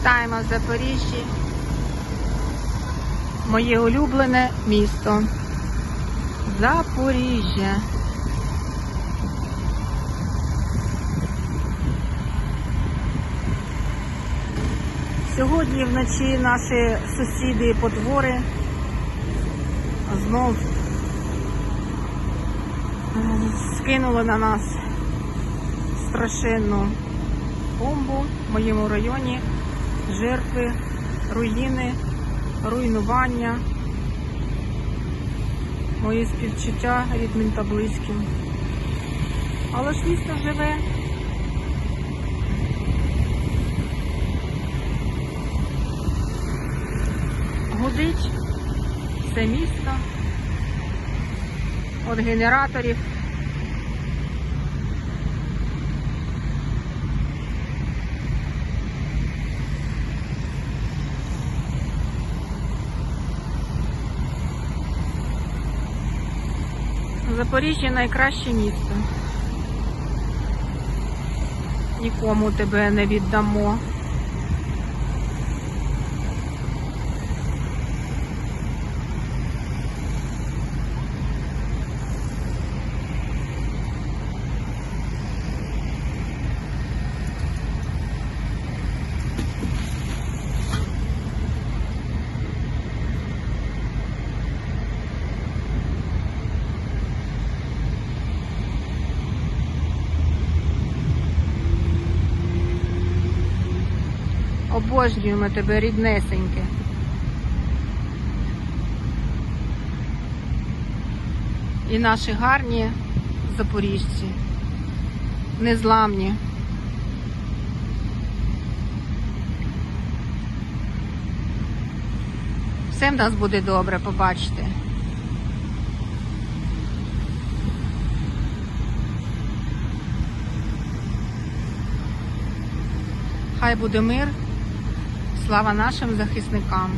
Вітаємо в Запоріжжі. Моє улюблене місто. Запоріжжя. Сьогодні вночі наші сусіди по двори знов е, скинули на нас страшенну бомбу в моєму районі. Жертви, руїни, руйнування. Мої співчуття рідним та близьким. Але ж місто живе. Гудить все місто. От генераторів. Запоріжжя найкраще місто. Нікому тебе не віддамо. Обожнюємо тебе, ріднесеньке. І наші гарні запоріжці, незламні. Все в нас буде добре, побачите. Хай буде мир. Слава нашим захисникам.